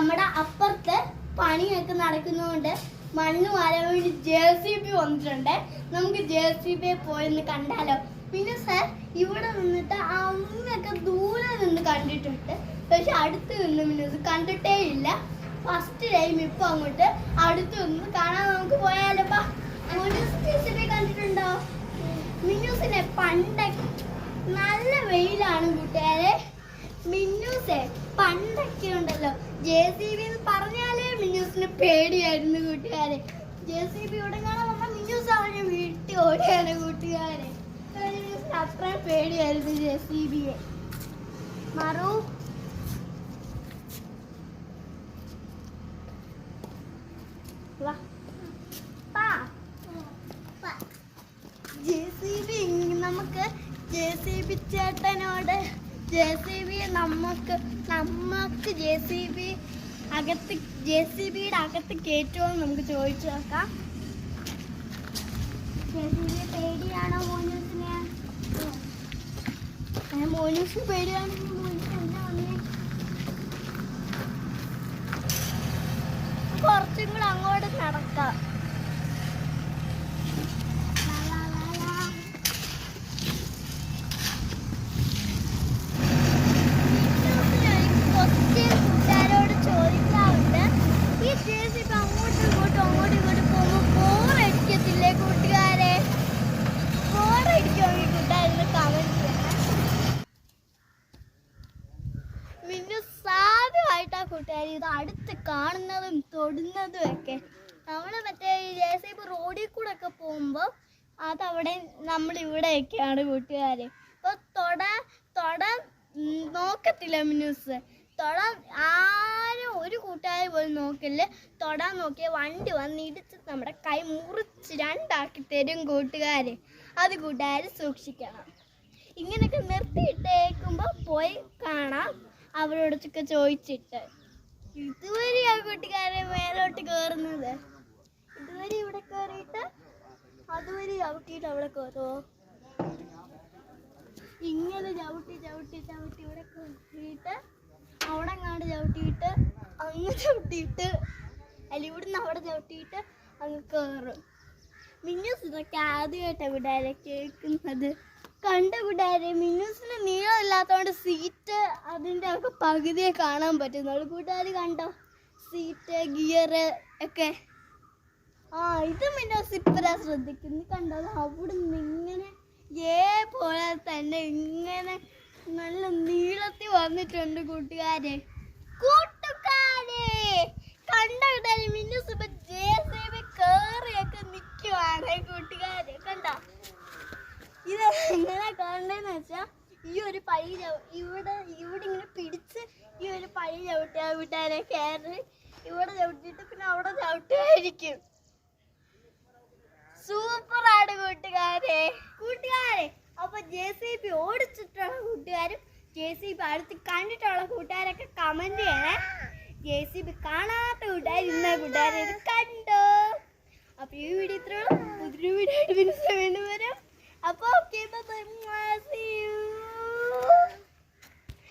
നമ്മുടെ അപ്പുറത്ത് പണിയൊക്കെ നടക്കുന്നതുകൊണ്ട് മണ്ണ് മാറാൻ വേണ്ടി ജെ സി ബി വന്നിട്ടുണ്ട്. നമുക്ക് ജെ സി ബിയെ പോയെന്ന് കണ്ടാലോ? പിന്നെ സാർ ഇവിടെ നിന്നിട്ട് അമ്മയൊക്കെ ദൂരെ നിന്ന് കണ്ടിട്ടുണ്ട്. പക്ഷെ അടുത്ത് നിന്ന് മിന്നൂസ് കണ്ടിട്ടേ ഇല്ല. ഫസ്റ്റ് ടൈം ഇപ്പൊ അങ്ങോട്ട് അടുത്ത് നിന്ന് കാണാൻ നമുക്ക് പോയാലോ? ബി കണ്ടിട്ടുണ്ടോ? മിനുസിനെ പണ്ടൊക്കെ നല്ല വെയിലാണ് കൂട്ടുകാരെ. മിന്നൂസെ പണ്ടൊക്കെ ഉണ്ടല്ലോ. ജെ സി ബി എന്ന് പറഞ്ഞാലേ മിന്നൂസിന് പേടിയായിരുന്നു കൂട്ടുകാരെ. ജെ സി ബി ഉടങ്ങാതെ പറഞ്ഞാൽ മിന്നൂസ് അവനെ വീട്ടിൽ ഓടിയാണ് കൂട്ടുകാരെ. അത്ര പേടിയായിരുന്നു ജെ സി ബിയെ. മറു. ജെ സി ബി നമുക്ക് ജെ സി ബി ചേട്ടനോട് ജെ സി ബി നമുക്ക് നമുക്ക് ജെ സി ബി അകത്ത് ജെ സി ബിയുടെ അകത്ത് കയറ്റുമോ എന്ന് നമുക്ക് ചോദിച്ചു നോക്കാം. പേടിയാണോ മോനൂസിനെ? കുറച്ചും കൂടെ അങ്ങോട്ട് നടക്കാം. മിന്നു സാധ്യമായിട്ടാ കൂട്ടുകാരി ഇത് അടുത്ത് കാണുന്നതും തൊടുന്നതും ഒക്കെ. നമ്മൾ മറ്റേ ജെ സി ബി റോഡിൽ കൂടെ ഒക്കെ പോകുമ്പോൾ അതവിടെ നമ്മൾ ഇവിടെയൊക്കെയാണ് കൂട്ടുകാർ ഇപ്പോൾ തൊട തൊട നോക്കത്തില്ല മിനുസ്. തൊട ആരും ഒരു കൂട്ടുകാരി പോലും നോക്കില്ല. തൊടാൻ നോക്കിയ വണ്ടി വന്ന് ഇടിച്ച് നമ്മുടെ കൈ മുറിച്ച് രണ്ടാക്കി തരും കൂട്ടുകാർ അത് കൂട്ടുകാർ സൂക്ഷിക്കണം. ഇങ്ങനെയൊക്കെ നിർത്തിയിട്ടേക്കുമ്പോൾ പോയി കാണാം. അവരോടൊക്കെ ചോദിച്ചിട്ട്. ഇതുവരെ ആ കൂട്ടുകാരെ മേലോട്ട് കയറുന്നത് ഇതുവരെ ഇവിടെ കയറിയിട്ട് അതുവരെ ചവിട്ടിയിട്ട് അവിടെ കയറുമോ ഇങ്ങനെ ചവിട്ടി ചവിട്ടി ചവിട്ടി ഇവിടെ കയറിയിട്ട് അവിടെ അങ്ങാണ്ട് ചവിട്ടിയിട്ട് അങ്ങ് ചവിട്ടിയിട്ട് അല്ല ഇവിടുന്ന് അവിടെ ചവിട്ടിയിട്ട് അങ്ങ് കയറും മിന്നൂസ് ഇതൊക്കെ ആദ്യമായിട്ടാണ് ഇവിടെ കേൾക്കുന്നത്. കണ്ട കൂട്ടുകാരെ മിന്നൂസിന് നീളമില്ലാത്തതുകൊണ്ട് സീറ്റ് അതിന്റെ ഒക്കെ പകുതിയെ കാണാൻ പറ്റുന്നുള്ളൂ കൂട്ടുകാർ കണ്ടോ? സീറ്റ് ഗിയർ ഒക്കെ. ആ ഇത് മിന്നൂസ് ഇപ്പഴാ ശ്രദ്ധിക്കുന്നു കണ്ടോ? അവിടെ നിന്ന് ഇങ്ങനെ ഏ പോലെ തന്നെ ഇങ്ങനെ നല്ല നീളത്തിൽ വന്നിട്ടുണ്ട് കൂട്ടുകാരെ കണ്ട കൂട്ടുകാരെ മിന്നൂസ് ഇപ്പൊ ജെ സി ബി കേറിയൊക്കെ നിൽക്കുവാണ് കൂട്ടുകാരെ കണ്ടോ ഇത് എങ്ങനെ കാണുന്നതെന്ന് വെച്ചാൽ ഈ ഒരു പഴി ഇവിടെ ഇവിടെ ഇങ്ങനെ പിടിച്ച് ഈ ഒരു പഴി ചവിട്ടിയ വീട്ടുകാരെ കയറി ഇവിടെ ചവിട്ടിയിട്ട് പിന്നെ അവിടെ ചവിട്ടുമായിരിക്കും. സൂപ്പറാണ് കൂട്ടുകാരെ. കൂട്ടുകാരെ അപ്പൊ ജെ സി ബി ഓടിച്ചിട്ടുള്ള കൂട്ടുകാരും ജെ സി ബി അടുത്ത് കണ്ടിട്ടുള്ള കൂട്ടുകാരൊക്കെ കമന്റ് ചെയ്യണേ. ജെ സി ബി കാണാത്ത കൂട്ടുകാർ ഇന്ന കൂട്ടുകാരെ കണ്ടോ? അപ്പൊ ഈ വീഡിയോ ഇത്രയുള്ള പുതിയൊരു വീഡിയോ ആയിട്ട്